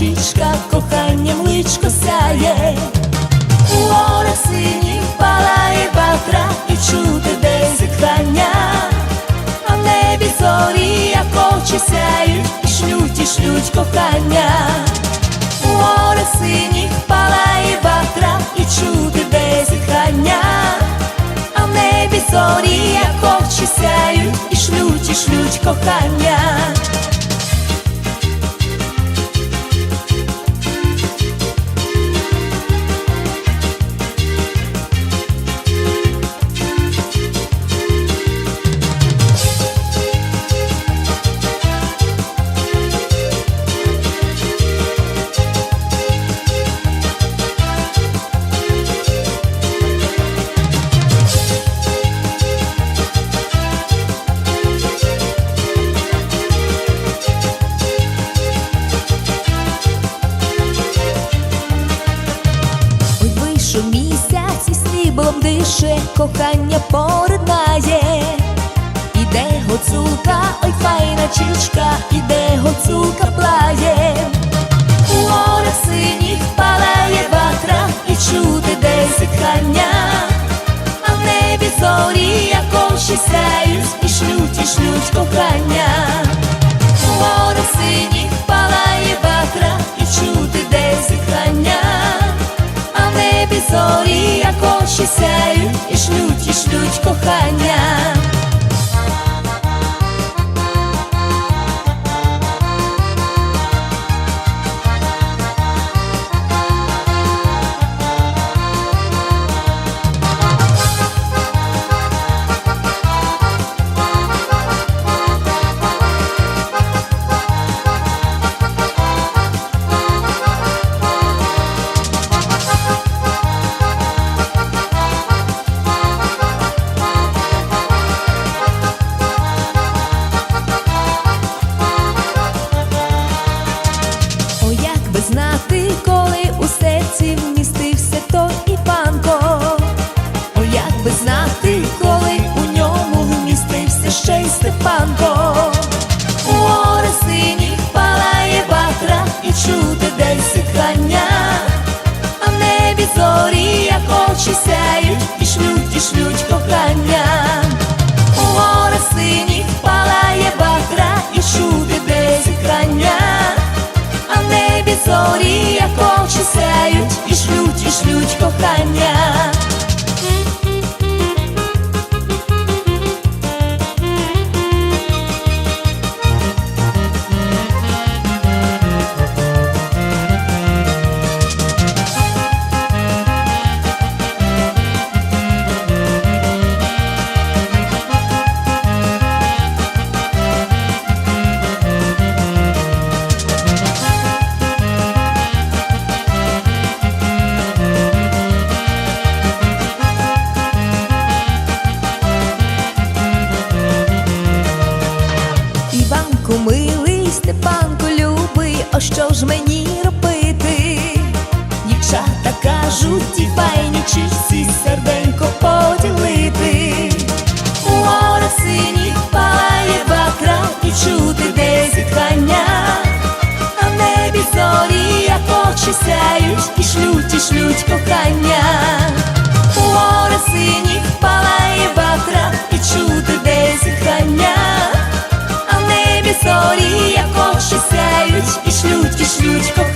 річка, коханням личко сяє, у горах синіх палає ватра і чути десь зітхання, а в небі зорі, як очі сяють, і шлють, і шлють кохання, у горах синіх палає ватра і чути десь зітхання, а в небі зорі, як очі сяють, і шлють, і шлють кохання. Дише, кохання поринає. Іде гоцулка, ой файна чічка, іде гоцулка плає. У горах синіх палає ватра і чути десь зітхання, а в небі зорі, як очі сяють, і шлють, і шлють кохання. У горах синіх палає ватра і чути десь зітхання, а небі зорі, очі сяють, і шлють, і шлють кохання. У серці вмістився той Іванко. О, як би знати, коли у ньому вмістився ще й Степанко. У гори синіх палає ватра і чути десь зітхання, а в небі зорі, як очі сяють, і шлють, і шлють кохання. Очі сяють, і шлють, і шлють кохання. Кажуть, ті файні чисті серденько поділити. У горах синіх палає ватра і чути десь зітхання, а в небі зорі, як очі сяють, і шлють, і шлють кохання. Горах синіх палає ватра і чути десь зітхання. А в небі зорі, як очі сяють, і шлють, і шлють кохання.